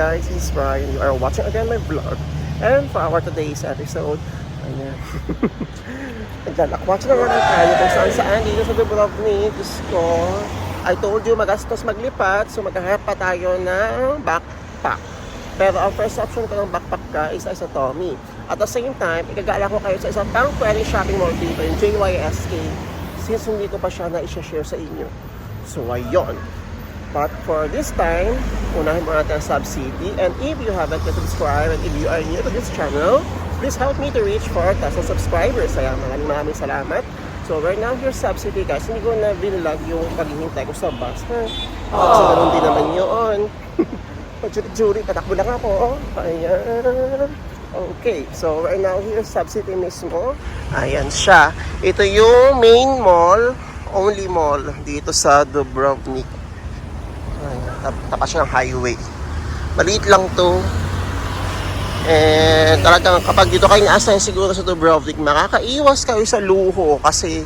Guys, it's Brian. You are watching again my vlog. And for our today's episode, ayan. Naglalak-watch na nga lang tayo kung saan saan dito sa Dubrovnik. Diyos ko, I told you magastos maglipat, so maghahanap pa tayo ng backpack. Pero ang first option ko ng backpack guys ay sa Tommy. At the same time, igagala ko kayo sa isang pang pwedeng shopping mall dito, yung JYSK. Since hindi ko pa siya na-share sa inyo. So ayun. But for this time, unahin mo natin ang Subcity. And if you haven't yet subscribed and if you are new to this channel, please help me to reach 4,000 subscribers. Kaya maraming maraming salamat. So we're now here Subcity guys. Hindi ko na binlog yung paghihintay ko sa bus. Ha? Kasi ganun din naman yun. Pag-jury, patakbo lang ako. Ayan. Okay, so right now here Subcity mismo. Ayan siya. Ito yung main mall, only mall dito sa Dubrovnik. Ayan, tap- tapat siya ng highway. Maliit lang to. And talagang kapag dito kayo na-assign siguro sa Dubrovnik, makakaiwas kayo sa luho kasi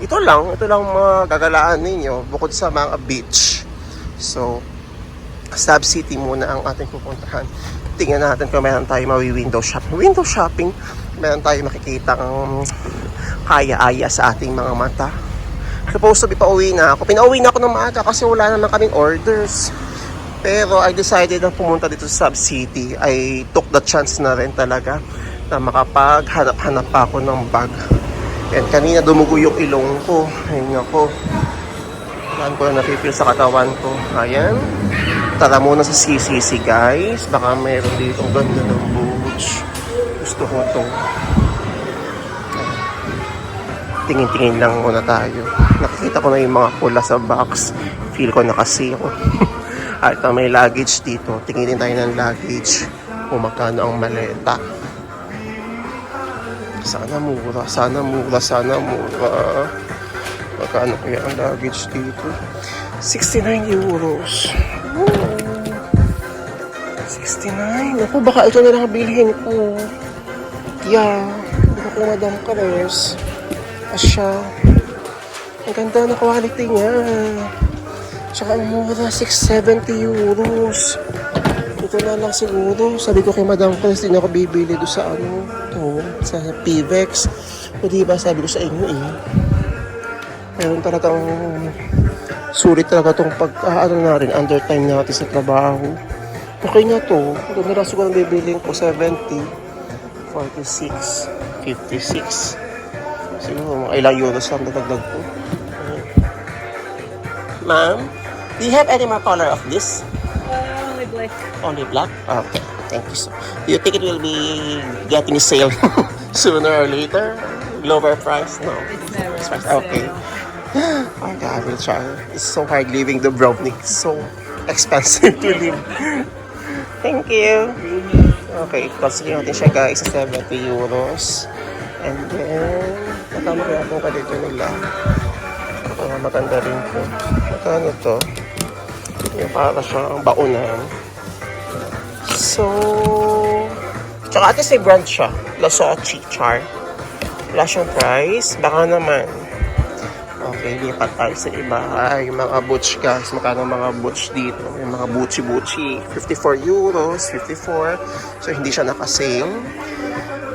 ito lang, ito lang mga gagalaan ninyo bukod sa mga beach. So, Sub City muna ang ating pupuntahan. Tingnan natin kung meron tayo mawi-window shopping. Window shopping, meron tayo makikita ang kaya-aya sa ating mga mata. Supposed to be pauwi na ako. Pinauwi na ako ng maaga kasi wala naman kaming orders. Pero I decided na pumunta dito sa Sub City. I took the chance na rin talaga na makapaghanap-hanap pa ako ng bag. And kanina dumugo yung ilong ko. Ayun ako. Yan ko na napipil sa katawan ko. Ayan. Tara muna sa CCC guys. Baka mayroon dito ang ganda ng boots. Gusto ko to. Tingin-tingin lang muna tayo. Nakikita ko na yung mga pula sa box. Feel ko nakasale. At uh, may luggage dito. Tingin tayo ng luggage. Kung magkano ang maleta. Sana mura, sana mura, sana mura. Magkano kaya ang luggage dito? 69 euros. Ooh. 69. Ako, baka ito na lang ang bilhin ko. Yeah. Baka Madam Cares. Asya. Ang ganda na quality niya. Tsaka ang mura, 670 euros. Ito na lang siguro. Sabi ko kay Madam Cares, hindi na ako bibili doon sa ano, to, sa PVEX. O diba, sabi ko sa inyo eh. Meron talagang sulit talaga itong pag, ah, ano na rin, under time natin sa trabaho. Okay na to. Ito na lang siguro ang bibiling ko, 70, 46, 56. Siguro mga ilang euros lang ko. Ma'am, do you have any more color of this? Uh, only black. Only black? Okay, thank you so Do you think it will be getting sale sooner or later? Lower price? No. It's never. It's fine. so- Okay. Okay, I will try. It's so hard living Dubrovnik. It's so expensive to live. Thank you. Okay, consider natin siya guys sa 70 euros. And then, magkano kaya itong kadito nila? Ah, maganda rin po. Magkano to? Yung para siyang baunan. So, tsaka ate say brand siya. Lasochi Char. Wala siyang price. Baka naman. Okay, lipat tayo sa iba. Ay, mga butch guys. Magkano mga butch dito? Yung mga butchi-butchi. 54 euros, 54. So, hindi siya naka-sale.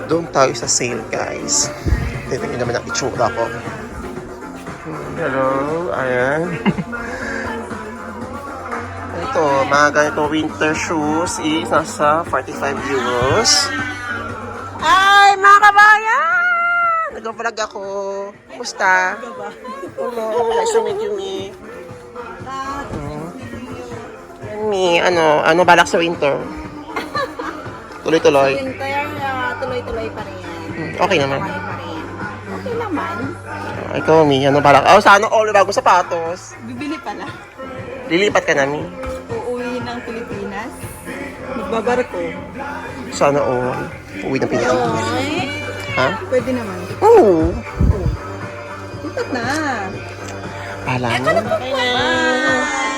Doon tayo sa sale, guys. Titingin naman ang itsura ko. Hello, ayan. Ito, mga ganito winter shoes is nasa 45 euros. Ay, mga kabayan! Nag-vlog ako. Kumusta? Hello, nice to meet you. Mm. Mi, ano, ano balak sa winter? Tuloy-tuloy. Winter, uh, tuloy-tuloy pa rin. Hmm, okay naman. Naman. Ah, Ikaw, Mi, ano balak? Oh, sana all bago sapatos. Bibili pala. Lilipat ka na, Mi. Uuwi ng Pilipinas. Magbabarko. Sana all. Uwi ng Pilipinas. Ay, Ha? pwede naman. Oo. Lipat na. Pala na. Bye!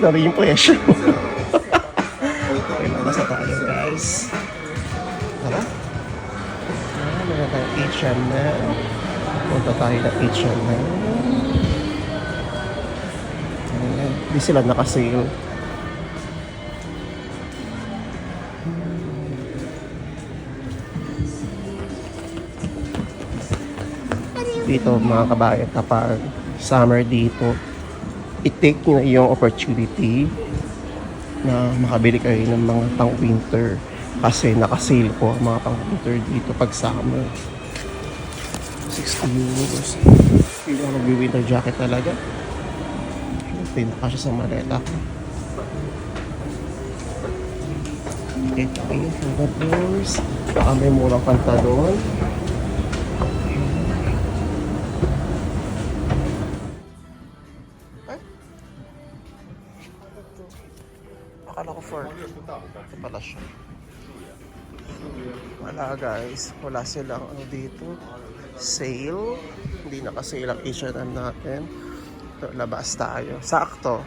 Grabe yung presyo. okay, labas na tayo guys. Tara. Ah, meron tayong H&M. Punta tayo na H&M. Ayan. Di sila nakasale. Dito mga kabayan, kapag summer dito, i-take nyo yung opportunity na makabili kayo ng mga pang-winter kasi nakasale po ang mga pang-winter dito pag summer. 60 euros. Hindi ako nag-winter jacket talaga. Pinaka siya sa maleta ko. Ito yung favorite doors. Baka may murang pantalon. Guys. Wala silang ano dito. Sale. Hindi nakasale ang H&M natin. Ito, labas tayo. Sakto.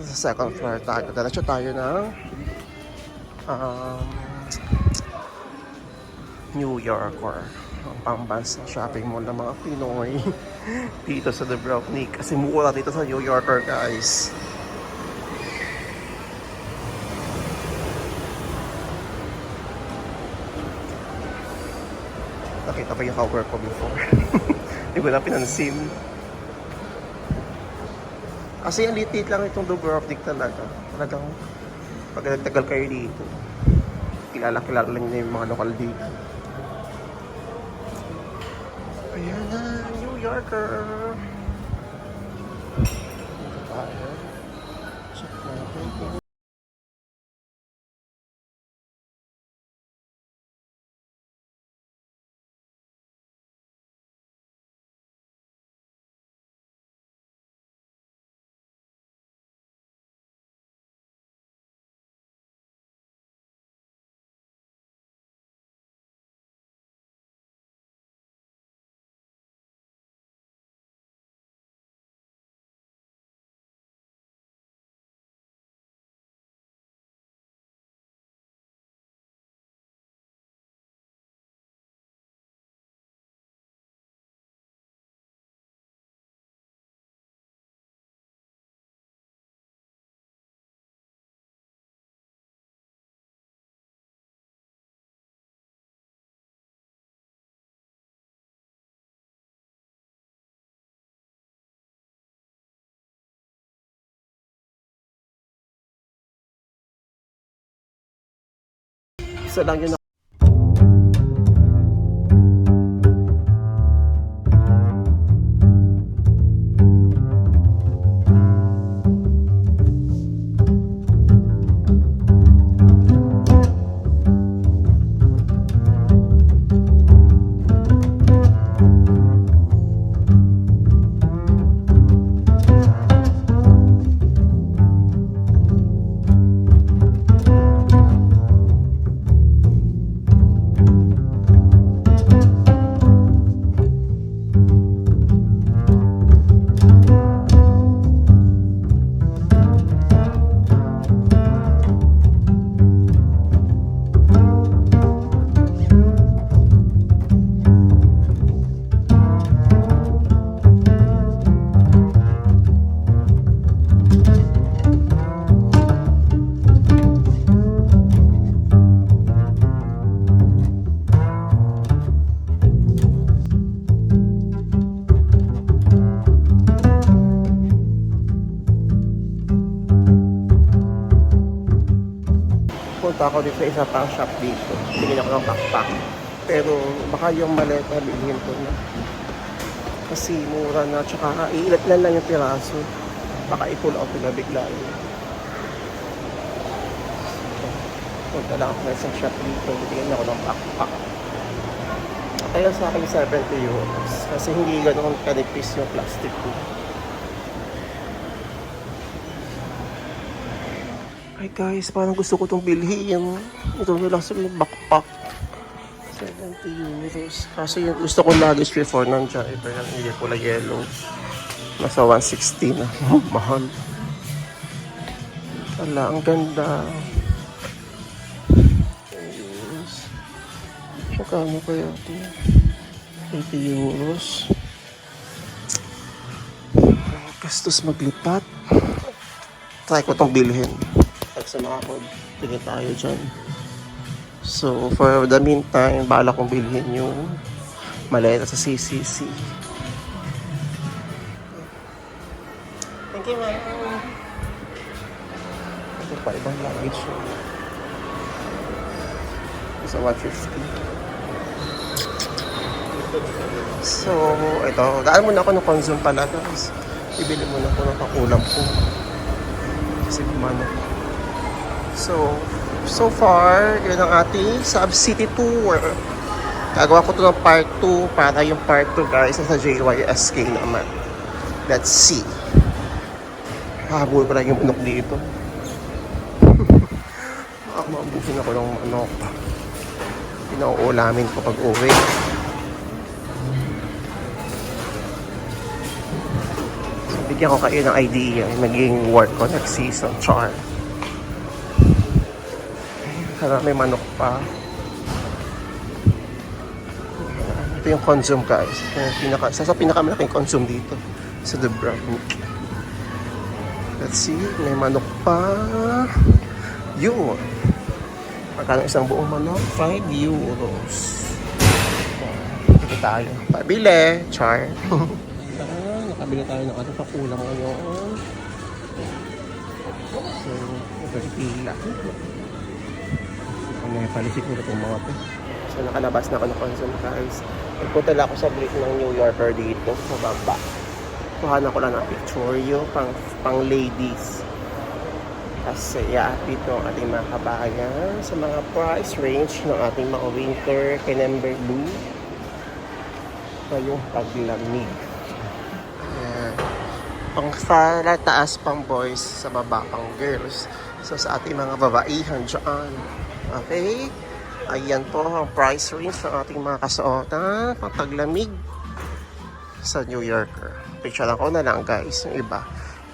Sa second floor tayo. Diretso tayo ng um, New Yorker. Ang pambansa shopping mall ng mga Pinoy dito sa Dubrovnik. Kasi mura dito sa New Yorker guys. Pa yung cover ko before. Hindi ko na pinansin. Kasi ang litit lang itong Dubrovnik talaga. Talagang pag nagtagal kayo dito, kilala-kilala lang niyo yung mga lokal dito. Ayan na, New Yorker! Dito tayo. Check natin. Isa punta ako dito sa isa pang shop dito. Tingin ako ng backpack. Pero baka yung maleta bilhin ko na. Kasi mura na. Tsaka iilat lang lang yung piraso. Baka i-pull out na bigla. yun. Punta lang ako sa isang shop dito. Tingin ako ng backpack. Kaya sa akin 70 euros. Kasi hindi ganun kanipis yung plastic ko. Ay guys, parang gusto ko itong bilhin. Ito na lang sa backpack. 70 euros. Kasi yung gusto ko luggage before nandiyan. Ito yan, hindi pula yellow. Nasa 160 na. Mahal. Ala, ang ganda. Yes. Magkano kaya ito? 80 euros. Gastos maglipat. Try ko itong bilhin. Pag sumakod, tingin tayo dyan. So, for the meantime, bala kong bilhin yung maleta sa CCC. Thank you, ma'am. Ito pa, ibang luggage yun. Sa 150. So, ito. Daan muna ako ng consume pala, guys. Ibili muna ako ng pakulam ko. Kasi kumano. So, so far, yun ang ating sub-city tour. Gagawa ko to ng part 2 para yung part 2 guys sa JYSK naman. Let's see. Habol ko lang yung manok dito. Ako mabusin ako ng manok. Pinauulamin ko pag uwi. So, bigyan ko kayo ng idea yung naging work ko next season. Char. Sana may manok pa. Ito yung consume guys. Yung pinaka, isa sa pinakamalaking consume dito. Sa Dubrovnik. Let's see, may manok pa. Yun. Magkano isang buong manok? 5 euros. Ito tayo. Pabili. Char. ah, nakabili tayo ng ano pa kulang ngayon. So, ito yung pila. Yung palisik nila itong mga to. So, nakalabas na ako ng consume guys. Nagpunta lang ako sa break ng New Yorker dito sa baba. Kuhanan ko lang ng picture yung pang, pang ladies. Kasi yeah, dito ang ating mga kabayan sa mga price range ng ating mga winter Kinember Blue. Ngayong paglamig. Ayan. Pang sa taas pang boys, sa baba pang girls. So sa ating mga babaihan dyan. Okay? Ayan po ang price range ng ating mga kasuotan pang taglamig sa New Yorker. Picture lang ko na lang guys. Yung iba,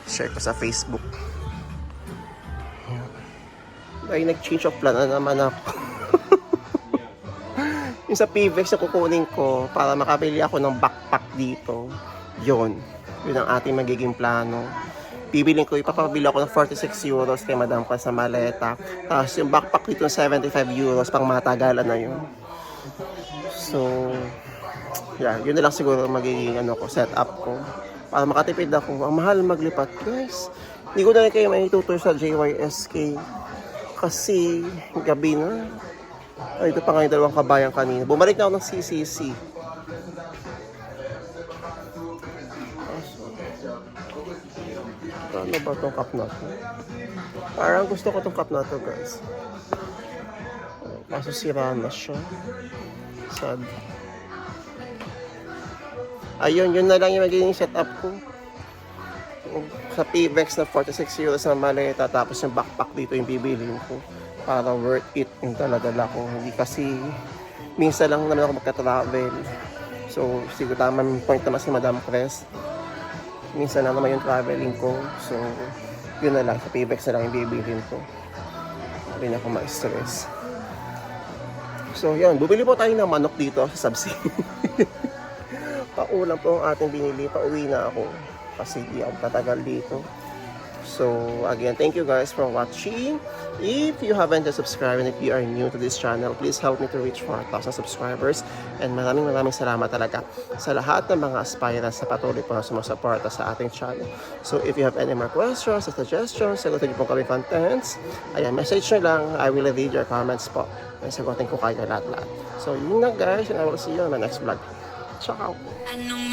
share ko sa Facebook. Ay, nag-change of plan na naman ako. yung sa PVEX na kukunin ko para makabili ako ng backpack dito. Yon. Yun ang ating magiging plano. Bibiling ko, ipapabili ako ng 46 euros kay Madam ko sa maleta. Tapos yung backpack dito 75 euros pang matagalan na yun. So, yeah, yun na lang siguro magiging ano ko, setup ko. Para makatipid ako. Ang mahal maglipat, guys. Hindi ko na rin kayo maitutur sa JYSK. Kasi gabi na. Ay, ito pa nga yung dalawang kabayan kanina. Bumalik na ako ng CCC. Ano ba itong cup na to? Parang gusto ko itong cup na to, guys. Kaso sira na siya. Sad. Ayun, yun na lang yung magiging setup ko. Sa PVEX na 46 euros na maleta, tapos yung backpack dito yung bibilin ko. Para worth it yung dala-dala ko. Hindi kasi minsan lang naman ako magka-travel. So, siguro tama yung point naman si Madam Press. Minsan lang naman yung traveling ko. So, yun na lang. Sa PVEX na lang yung bibilin ko. Hindi na ako ma-stress. So, yun. Bumili po tayo ng manok dito sa Subsea. Paulam po ang ating binili. Pauwi na ako. Kasi di ako tatagal dito. So, again, thank you guys for watching. If you haven't subscribed and if you are new to this channel, please help me to reach 4,000 subscribers. And maraming maraming salamat talaga sa lahat ng mga aspirants na patuloy po na sumusuporta sa ating channel. So, if you have any more questions or suggestions, sagutin niyo po kami contents. Ayan, message nyo lang. I will read your comments po. And sagutin ko kayo lahat-lahat. So, yun na guys. And I will see you on my next vlog. Ciao! Anong